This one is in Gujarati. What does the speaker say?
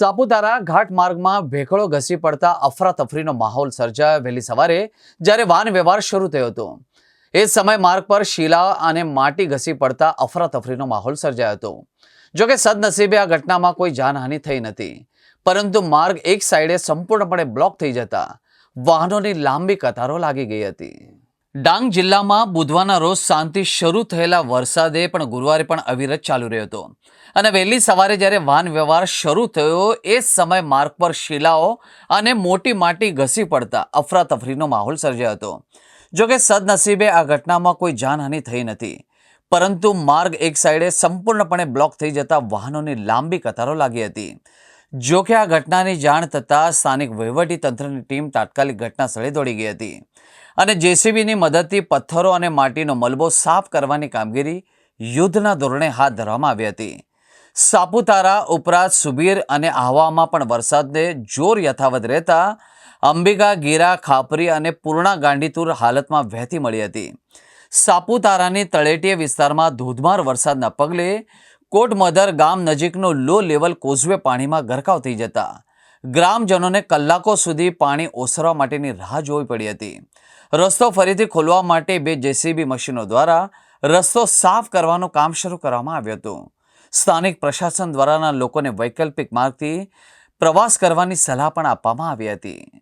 સાપુતારા ઘાટ માર્ગમાં ભેખડો ઘસી પડતા અફરાતફરીનો માહોલ સર્જાયો. વહેલી સવારે જ્યારે વાહન વ્યવહાર શરૂ થયો હતો, એ સમય માર્ગ પર શીલા અને માટી ઘસી પડતા અફરાતફરીનો માહોલ સર્જાયો હતો. જોકે સદનસીબે આ ઘટનામાં કોઈ જાનહાનિ થઈ નથી, પરંતુ માર્ગ એક સાઈડે સંપૂર્ણપણે બ્લોક થઈ જતા વાહનોની લાંબી કતારો લાગી ગઈ હતી. ડાંગ જિલ્લામાં બુધવારના રોજ શાંતિ શરૂ થયેલા વરસાદે પણ ગુરુવારે પણ અવિરત ચાલુ રહ્યો હતો. અને વહેલી સવારે જ્યારે વાહન વ્યવહાર શરૂ થયો, એ સમય માર્ગ પર શિલાઓ અને મોટી માટી ઘસી પડતા અફરાતફરીનો માહોલ સર્જાયો હતો. જોકે સદનસીબે આ ઘટનામાં કોઈ જાનહાનિ થઈ નથી. પરંતુ માર્ગ એક સાઈડે સંપૂર્ણપણે બ્લોક થઈ જતા વાહનોની લાંબી કતારો લાગી હતી. જો કે આ ઘટનાની જાણ થતાં સ્થાનિક તંત્રની ટીમ તાત્કાલિક ઘટના સ્થળે દોડી ગઈ હતી. અને જેસીબીની મદદથી પથ્થરો અને માટીનો મલબો સાફ કરવાની કામગીરી યુદ્ધના ધોરણે હાથ ધરવામાં આવી હતી. સાપુતારા, ઉપરાંત સુબીર અને આહવામાં પણ વરસાદને જોર યથાવત રહેતા અંબિકા, ગીરા, ખાપરી અને પૂર્ણા ગાંડીતુર હાલતમાં વહેતી મળી હતી. સાપુતારાની તળેટીય વિસ્તારમાં ધોધમાર વરસાદના પગલે કોટમધર ગામ નજીકનો લો લેવલ કોઝવે પાણીમાં ગરકાવ થઈ જતા ગ્રામજનોને કલાકો સુધી પાણી ઓસરવા માટેની રાહ જોવી પડી હતી. રસ્તો ફરીથી ખોલવા માટે બે જેસીબી મશીનો દ્વારા રસ્તો સાફ કરવાનું કામ શરૂ કરવામાં આવ્યું હતું. સ્થાનિક પ્રશાસન દ્વારાના લોકોને વૈકલ્પિક માર્ગથી પ્રવાસ કરવાની સલાહ પણ આપવામાં આવી હતી.